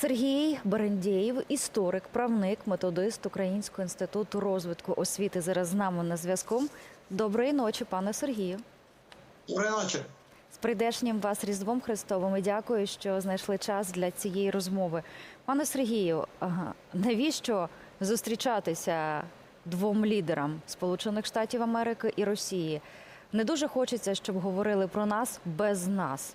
Сергій Берендєєв, історик, правник, методист Українського інституту розвитку освіти. Зараз з нами на зв'язку. Доброї ночі, пане Сергію. Доброї ночі. З прийдешнім вас Різдвом Христовим і дякую, що знайшли час для цієї розмови. Пане Сергію, навіщо зустрічатися двом лідерам Сполучених Штатів Америки і Росії? Не дуже хочеться, щоб говорили про нас без нас.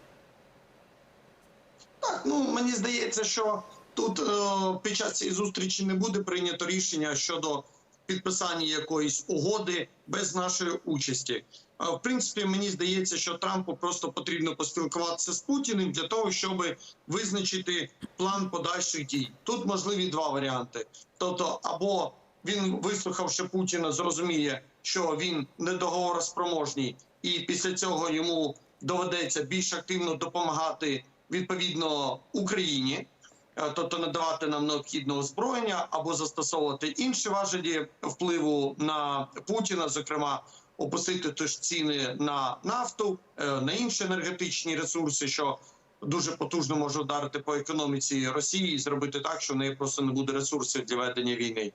Так, ну мені здається, що тут е, під час цієї зустрічі не буде прийнято рішення щодо підписання якоїсь угоди без нашої участі. Е, в принципі, мені здається, що Трампу просто потрібно поспілкуватися з Путіним для того, щоб визначити план подальших дій. Тут можливі два варіанти: тобто, або він, вислухавши Путіна, зрозуміє, що він недоговороспроможний, і після цього йому доведеться більш активно допомагати відповідно Україні, е, тобто надавати нам необхідне озброєння або застосовувати інші важелі впливу на Путіна, зокрема. Опустити теж ціни на нафту, е, на інші енергетичні ресурси, що дуже потужно може ударити по економіці Росії і зробити так, що в неї просто не буде ресурсів для ведення війни.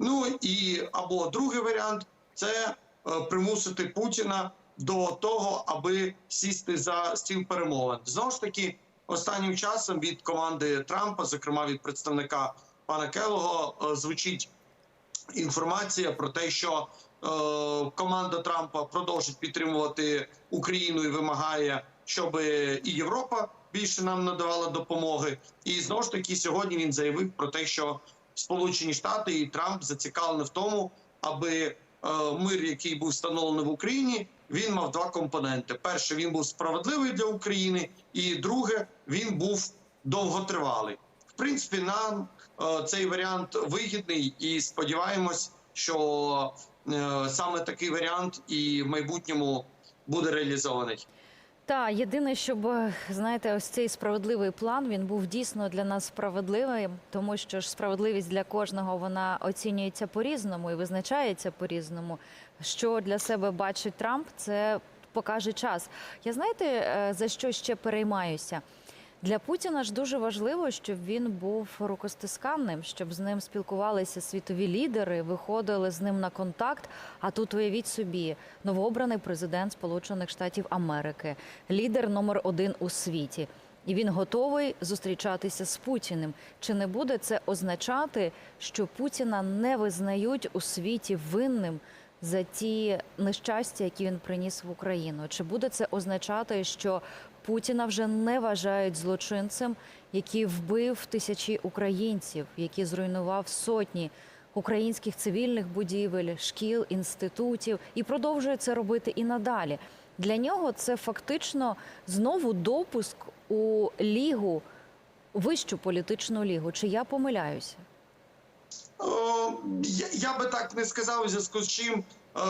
Ну і або другий варіант це е, примусити Путіна до того, аби сісти за стіл перемовин. Знову ж таки, останнім часом від команди Трампа, зокрема від представника пана Келого, е, звучить інформація про те, що е, команда Трампа продовжить підтримувати Україну і вимагає, щоб і Європа більше нам надавала допомоги. І знову ж таки, сьогодні він заявив про те, що Сполучені Штати і Трамп зацікавлені в тому, аби е, мир, який був встановлений в Україні, він мав два компоненти: перше, він був справедливий для України, і друге, він був довготривалий. В принципі, нам е, цей варіант вигідний, і сподіваємось, що е, саме такий варіант і в майбутньому буде реалізований. Та єдине, щоб знаєте, ось цей справедливий план він був дійсно для нас справедливим, тому що ж справедливість для кожного вона оцінюється по-різному і визначається по-різному. Що для себе бачить Трамп, це покаже час. Я знаєте е, за що ще переймаюся? Для Путіна ж дуже важливо, щоб він був рукостисканним, щоб з ним спілкувалися світові лідери, виходили з ним на контакт. А тут уявіть собі, новообраний президент Сполучених Штатів Америки, лідер номер один у світі. І він готовий зустрічатися з Путіним. Чи не буде це означати, що Путіна не визнають у світі винним за ті нещастя, які він приніс в Україну? Чи буде це означати, що Путіна вже не вважають злочинцем, який вбив тисячі українців, який зруйнував сотні українських цивільних будівель, шкіл, інститутів і продовжує це робити і надалі. Для нього це фактично знову допуск у лігу, вищу політичну лігу. Чи я помиляюся? О, я, я би так не сказав, у зв'язку з чим е,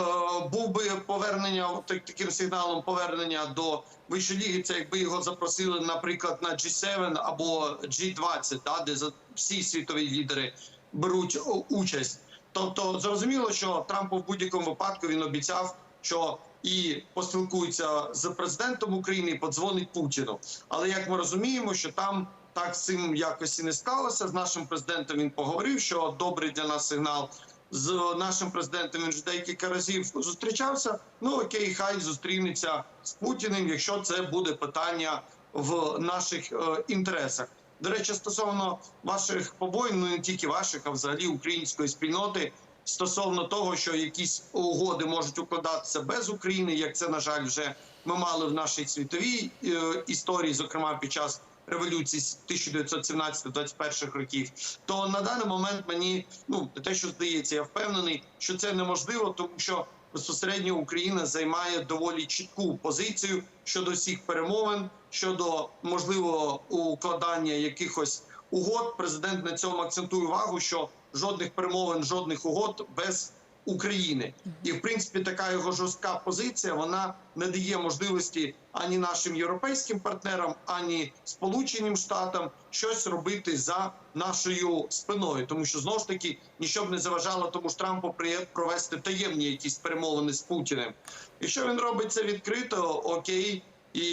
був би повернення так, таким сигналом повернення до вищої ліги. Це якби його запросили, наприклад, на G7 або G20, да, де всі світові лідери беруть участь. Тобто, зрозуміло, що Трампу в будь-якому випадку він обіцяв, що і поспілкується з президентом України, і подзвонить Путіну. Але як ми розуміємо, що там так цим якось і не сталося. З нашим президентом він поговорив, що добрий для нас сигнал. З нашим президентом він вже декілька разів зустрічався. Ну окей, хай зустрінеться з Путіним, якщо це буде питання в наших е, інтересах. До речі, стосовно ваших побоїн, ну не тільки ваших, а взагалі української спільноти. Стосовно того, що якісь угоди можуть укладатися без України, як це на жаль, вже ми мали в нашій світовій е, історії, зокрема під час революції 1917-21 років, то на даний момент мені ну те, що здається, я впевнений, що це неможливо, тому що безпосередньо Україна займає доволі чітку позицію щодо всіх перемовин, щодо можливого укладання якихось угод. Президент на цьому акцентує увагу, що жодних перемовин, жодних угод без України, і в принципі така його жорстка позиція вона не дає можливості ані нашим європейським партнерам, ані Сполученим Штатам щось робити за нашою спиною, тому що знову ж таки нічого б не заважало тому ж Трампу провести таємні якісь перемовини з Путіним. Якщо він робить це відкрито, окей. І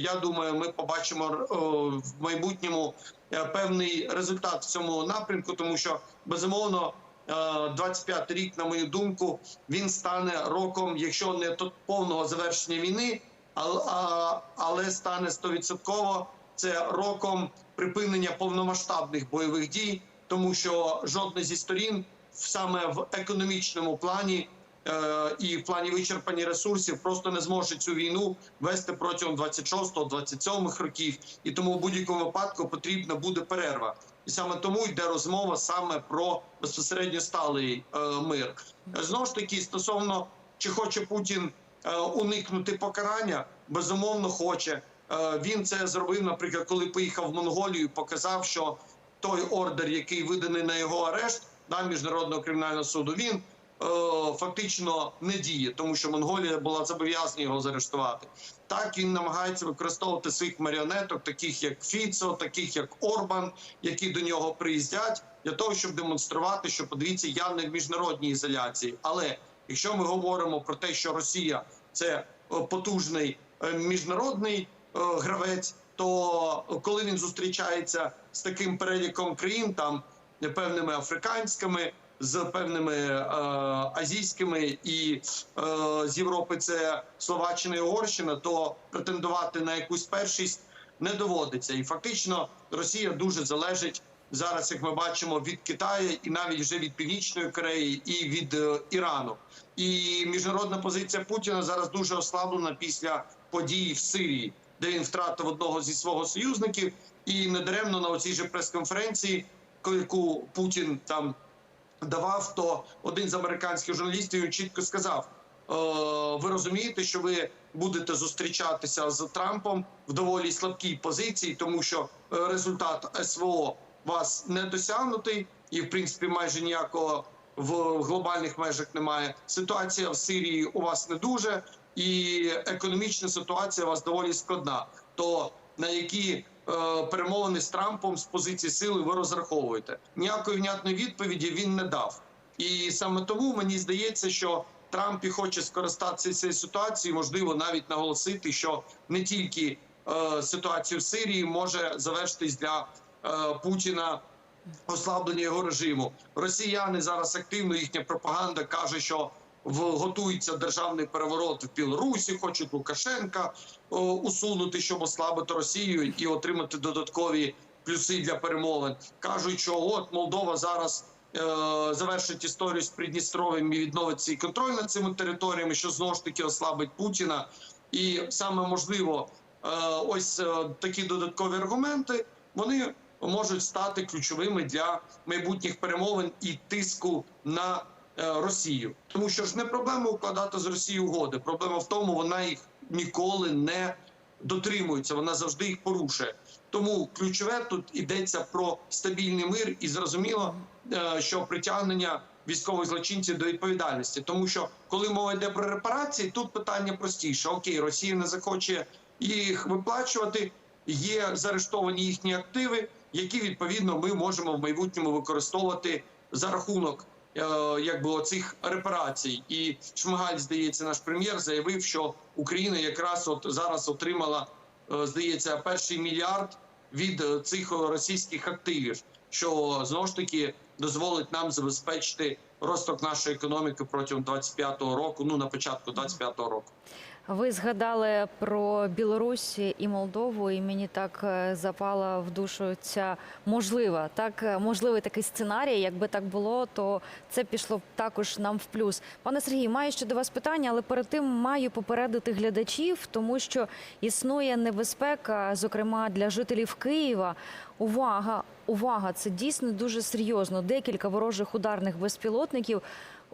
я думаю, ми побачимо о, в майбутньому е, певний результат в цьому напрямку, тому що безумовно. Е, 25 рік, на мою думку, він стане роком, якщо не повного завершення війни, але, але стане стовідсотково це роком припинення повномасштабних бойових дій, тому що жодна зі сторін саме в економічному плані е, і в плані вичерпання ресурсів просто не зможе цю війну вести протягом 26-27 років, і тому в будь-якому випадку потрібна буде перерва. І саме тому йде розмова саме про безпосередньо сталий е, мир. Знову ж таки, стосовно чи хоче Путін е, уникнути покарання, безумовно хоче. Е, Він це зробив, наприклад, коли поїхав в Монголію, показав, що той ордер, який виданий на його арешт на міжнародного кримінального суду, він фактично не діє, тому що Монголія була зобов'язана його заарештувати. Так він намагається використовувати своїх маріонеток, таких як Фіцо, таких як Орбан, які до нього приїздять, для того, щоб демонструвати, що подивіться, я не в міжнародній ізоляції. Але якщо ми говоримо про те, що Росія це е, потужний е, міжнародний е, гравець, то коли він зустрічається з таким переліком країн, там певними африканськими, з певними е, азійськими і е, з Європи це Словаччина і Угорщина, то претендувати на якусь першість не доводиться. І фактично Росія дуже залежить зараз, як ми бачимо, від Китаю і навіть вже від Північної Кореї і від е, Ірану. І міжнародна позиція Путіна зараз дуже ослаблена після подій в Сирії, де він втратив одного зі свого союзників, і недаремно на оцій же прес-конференції, ко- яку Путін там давав, то один з американських журналістів він чітко сказав: е, ви розумієте, що ви будете зустрічатися з Трампом в доволі слабкій позиції, тому що е, результат СВО вас не досягнутий, і в принципі майже ніякого в глобальних межах немає. Ситуація в Сирії у вас не дуже, і економічна ситуація у вас доволі складна. То на які перемовини з Трампом з позиції сили ви розраховуєте? Ніякої внятної відповіді він не дав. І саме тому мені здається, що Трамп і хоче скористатися цією ситуацією, можливо, навіть наголосити, що не тільки е, ситуацію в Сирії може завершитись для е, Путіна ослаблення його режиму. Росіяни зараз активно їхня пропаганда каже, що готується державний переворот в Білорусі, хочуть Лукашенка о, усунути, щоб ослабити Росію і отримати додаткові плюси для перемовин. кажуть, що от Молдова зараз. е, Завершить історію з Придністров'ям і відновить свій контроль над цими територіями, що знову ж таки ослабить Путіна, і саме можливо, е, ось е, такі додаткові аргументи вони можуть стати ключовими для майбутніх перемовин і тиску на Росію, тому що ж не проблема укладати з Росією угоди. Проблема в тому, вона їх ніколи не дотримується, вона завжди їх порушує. Тому ключове тут йдеться про стабільний мир і зрозуміло, е, що притягнення військових злочинців до відповідальності, тому що коли мова йде про репарації, тут питання простіше: окей, Росія не захоче їх виплачувати. Є заарештовані їхні активи, які відповідно ми можемо в майбутньому використовувати за рахунок е, якби оцих репарацій. І Шмигаль, здається, наш прем'єр заявив, що Україна якраз от зараз отримала, е, здається, перший мільярд від е, цих російських активів, що знову ж таки дозволить нам забезпечити росток нашої економіки протягом 25-го року. Ну на початку 25-го року. Ви згадали про Білорусь і Молдову, і мені так е, запала в душу ця можлива, так е, можливий такий сценарій. Якби так було, то це пішло також нам в плюс. Пане Сергій, маю ще до вас питання, але перед тим маю попередити глядачів, тому що існує небезпека, зокрема для жителів Києва. Увага, увага! Це дійсно дуже серйозно. Декілька ворожих ударних безпілотників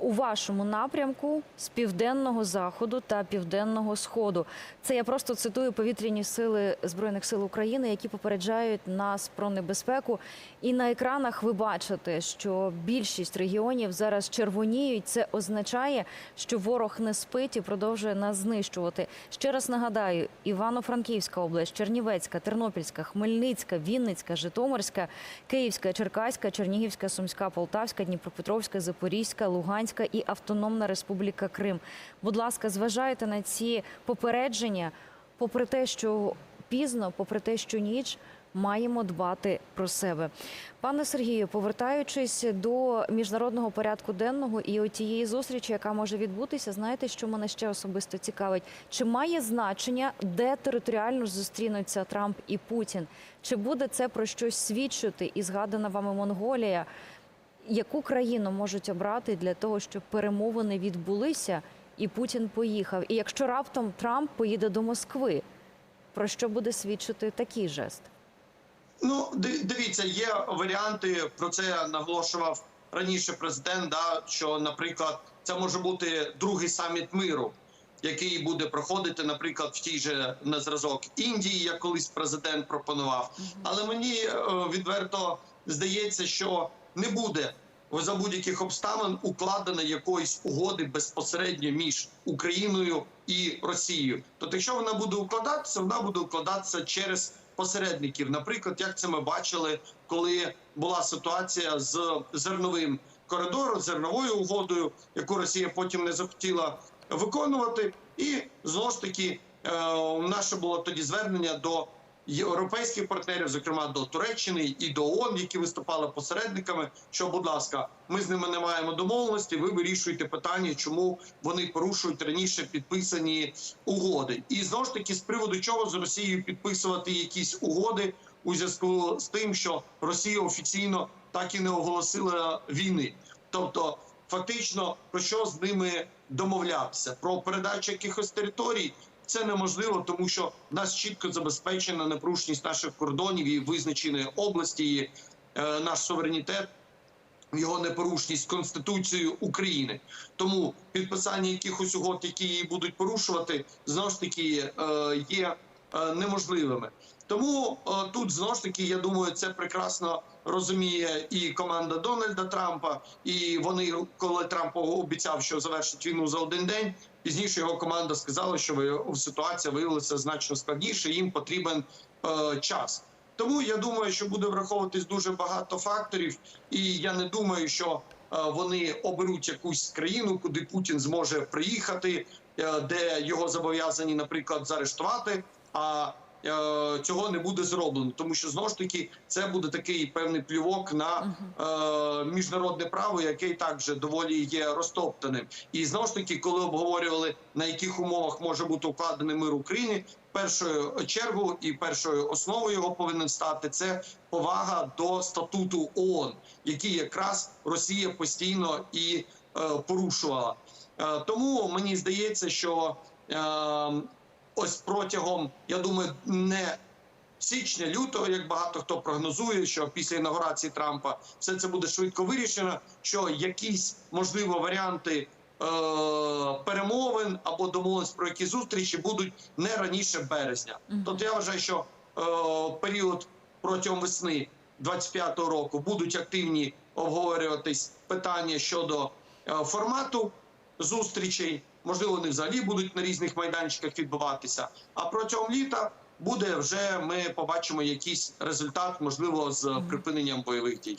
у вашому напрямку з південного заходу та південного сходу. Це я просто цитую повітряні сили збройних сил України, які попереджають нас про небезпеку. І на екранах ви бачите, що більшість регіонів зараз червоніють. Це означає, що ворог не спить і продовжує нас знищувати. Ще раз нагадаю: Івано-Франківська область, Чернівецька, Тернопільська, Хмельницька, Вінницька, Житомирська, Київська, Черкаська, Чернігівська, Сумська, Полтавська, Дніпропетровська, Запорізька, Луганська і Автономна Республіка Крим. Будь ласка, зважайте на ці попередження, попри те, що пізно, попри те, що ніч, маємо дбати про себе. Пане Сергію, повертаючись до міжнародного порядку денного і тієї зустрічі, яка може відбутися, знаєте, що мене ще особисто цікавить? Чи має значення, де територіально зустрінуться Трамп і Путін? Чи буде це про щось свідчити? І згадана вами Монголія, яку країну можуть обрати для того, щоб перемовини відбулися, і Путін поїхав? І якщо раптом Трамп поїде до Москви, про що буде свідчити такий жест? Ну, дивіться, є варіанти. Про це наголошував раніше президент. Да, що, наприклад, це може бути другий саміт миру, який буде проходити, наприклад, в тій же на зразок Індії, як колись президент пропонував. Але мені е, відверто здається, що не буде за будь-яких обставин укладено якоїсь угоди безпосередньо між Україною і Росією. Тобто, якщо вона буде укладатися, вона буде укладатися через посередників. Наприклад, як це ми бачили, коли була ситуація з зерновим коридором, зерновою угодою, яку Росія потім не захотіла виконувати, і знову ж таки е, наше було тоді звернення до європейських партнерів, зокрема до Туреччини і до ООН, які виступали посередниками. Що, будь ласка, ми з ними не маємо домовленості. Ви вирішуєте питання, чому вони порушують раніше підписані угоди. І знову ж таки, з приводу чого з Росією підписувати якісь угоди у зв'язку з тим, що Росія офіційно так і не оголосила війни, тобто. Фактично, про що з ними домовлятися? Про передачу якихось територій це неможливо, тому що в нас чітко забезпечена непорушність наших кордонів і визначеної області, і, е, наш суверенітет, його непорушність Конституцією України. Тому підписання якихось угод, які її будуть порушувати, знову ж таки е, є е, неможливими. Тому е, тут знову ж таки, я думаю, це прекрасно розуміє і команда Дональда Трампа. І вони, коли Трамп обіцяв, що завершить війну за один день, пізніше його команда сказала, що ситуація виявилася значно складніше. Їм потрібен е, час. Тому я думаю, що буде враховуватись дуже багато факторів, і я не думаю, що е, вони оберуть якусь країну, куди Путін зможе приїхати, е, де його зобов'язані, наприклад, заарештувати. А цього не буде зроблено, тому що знову ж таки це буде такий певний плювок на е, міжнародне право, яке і так вже доволі є розтоптаним. І знову ж таки, коли обговорювали на яких умовах може бути укладений мир в Україні, першою чергу і першою основою його повинен стати це повага до статуту ООН, який якраз Росія постійно і е, порушувала. Е, тому мені здається, що е, ось протягом, я думаю, не січня, лютого, як багато хто прогнозує, що після інаугурації Трампа все це буде швидко вирішено. Що якісь можливо варіанти е, перемовин або домовленості про які зустрічі будуть не раніше березня. Мгм. Тобто я вважаю, що е, період протягом весни 25-го року будуть активні обговорюватись питання щодо е, формату зустрічей. Можливо, вони взагалі будуть на різних майданчиках відбуватися. А протягом літа буде вже ми побачимо якийсь результат, можливо, з припиненням бойових дій.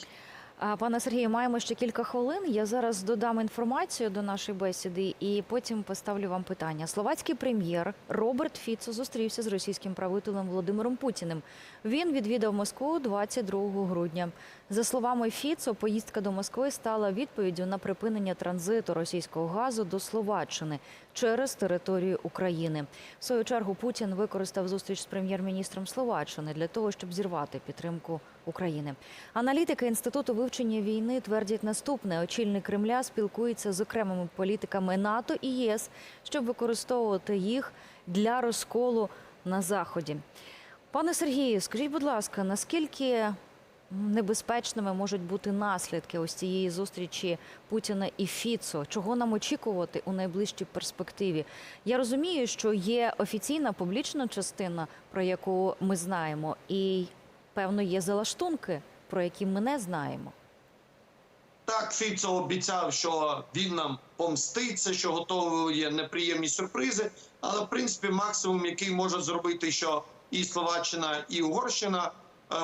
Пане Сергію, маємо ще кілька хвилин. Я зараз додам інформацію до нашої бесіди і потім поставлю вам питання. Словацький прем'єр Роберт Фіцо зустрівся з російським правителем Володимиром Путіним. Він відвідав Москву 22 грудня. За словами Фіцо, поїздка до Москви стала відповіддю на припинення транзиту російського газу до Словаччини через територію України. В свою чергу Путін використав зустріч з прем'єр-міністром Словаччини для того, щоб зірвати підтримку України. Аналітики інституту вивчення війни твердять наступне: очільник Кремля спілкується з окремими політиками НАТО і ЄС, щоб використовувати їх для розколу на заході. Пане Сергію, скажіть, будь ласка, наскільки небезпечними можуть бути наслідки ось цієї зустрічі Путіна і Фіцо? Чого нам очікувати у найближчій перспективі? Я розумію, що є офіційна публічна частина, про яку ми знаємо, і певно є залаштунки, про які ми не знаємо. Так, Фіцо обіцяв, що він нам помститься, що готовий неприємні сюрпризи. Але в принципі, максимум, який може зробити, що і Словаччина, і Угорщина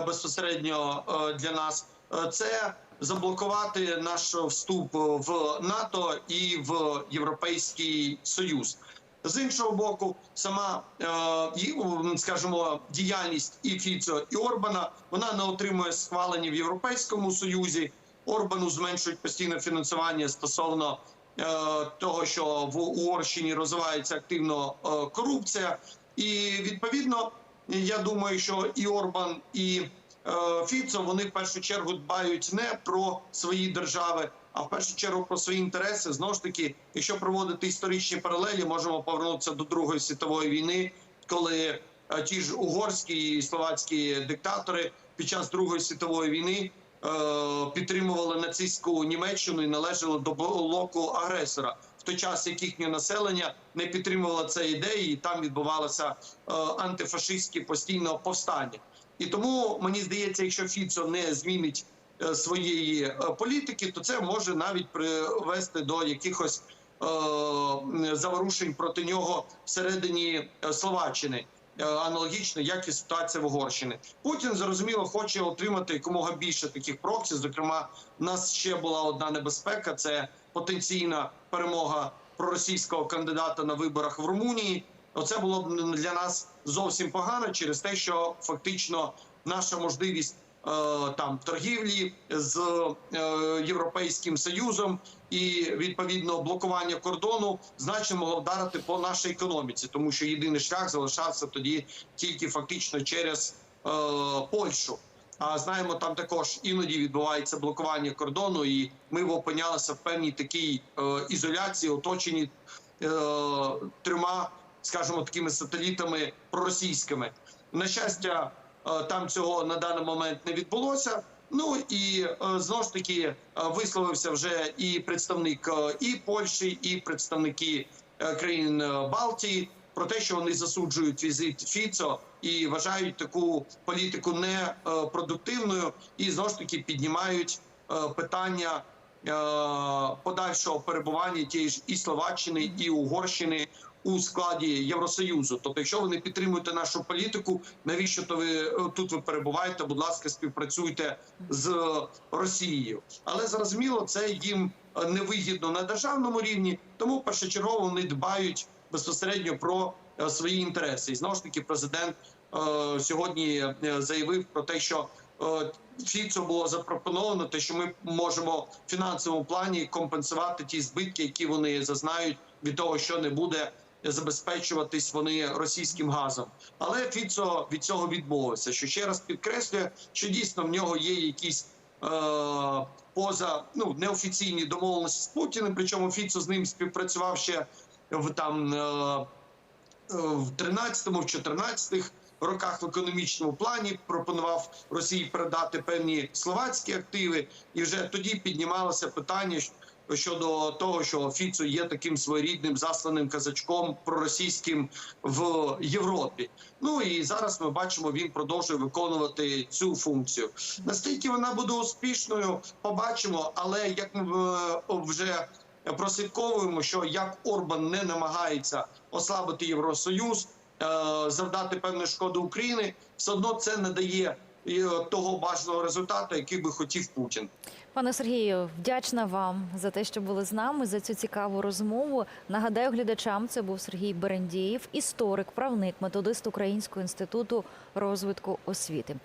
безпосередньо е, для нас, е, це заблокувати наш вступ в НАТО і в Європейський Союз. З іншого боку, сама е, скажімо, діяльність і Фіцо, і Орбана вона не отримує схвалення в Європейському Союзі. Орбану зменшують постійне фінансування стосовно е, того, що в Угорщині розвивається активно е, корупція, і відповідно я думаю, що і Орбан, і е, Фіцо вони в першу чергу дбають не про свої держави, а в першу чергу про свої інтереси. Знову ж таки, якщо проводити історичні паралелі, можемо повернутися до Другої світової війни, коли е, ті ж угорські і словацькі диктатори під час Другої світової війни е, підтримували нацистську Німеччину і належали до блоку агресора. Той час як їхнє населення не підтримувало цієї ідеї, і там відбувалося е, антифашистське постійне повстання. І тому мені здається, якщо Фіцо не змінить е, своєї е, політики, то це може навіть привести до якихось заворушень проти нього всередині Словаччини. Аналогічно, як і ситуація в Угорщині. Путін зрозуміло хоче отримати якомога більше таких проксів. Зокрема, в нас ще була одна небезпека: це потенційна перемога проросійського кандидата на виборах в Румунії. Оце було б для нас зовсім погано через те, що фактично наша можливість е, там торгівлі з е, європейським союзом і відповідно блокування кордону значно могло вдарити по нашій економіці, тому що єдиний шлях залишався тоді тільки фактично через е, Польщу. А знаємо, там також іноді відбувається блокування кордону, і ми опинялися в певній такій е, ізоляції, оточені е, трьома, скажімо, такими сателітами проросійськими. На щастя, е, там цього на даний момент не відбулося. Ну і е, знову ж таки висловився вже і представник і Польщі, і представники країн Балтії про те, що вони засуджують візит Фіцо і вважають таку політику непродуктивною, і знову ж таки піднімають е, питання е, подальшого перебування тієї ж і Словаччини, і Угорщини у складі Євросоюзу. Тобто, якщо ви не підтримуєте нашу політику, навіщо то ви е, тут ви перебуваєте? Будь ласка, співпрацюйте з Росією. Але зрозуміло, це їм е, невигідно на державному рівні, тому першочергово вони дбають безпосередньо про е, свої інтереси. І знову ж таки, президент е, сьогодні е, заявив про те, що Фіцо було запропоновано, те, що ми можемо в фінансовому плані компенсувати ті збитки, які вони зазнають від того, що не буде забезпечуватись вони російським газом. Але Фіцо від цього відмовився. Що ще раз підкреслює, що дійсно в нього є якісь е, поза ну неофіційні домовленості з Путіним. Причому Фіцо з ним співпрацював ще в там. Е, в 13-му, в 14-х роках в економічному плані пропонував Росії передати певні словацькі активи, і вже тоді піднімалося питання щодо того, що Фіцо є таким своєрідним засланим казачком проросійським в Європі. Ну і зараз ми бачимо, він продовжує виконувати цю функцію. Наскільки вона буде успішною, побачимо. Але як ми е, вже прослідковуємо, що як Орбан не намагається ослабити Євросоюз, е, завдати певної шкоди Україні, все одно це не дає е, того бажаного результату, який би хотів Путін. Пане Сергію, вдячна вам за те, що були з нами за цю цікаву розмову. Нагадаю глядачам, це був Сергій Берендієв, історик, правник, методист Українського інституту розвитку освіти.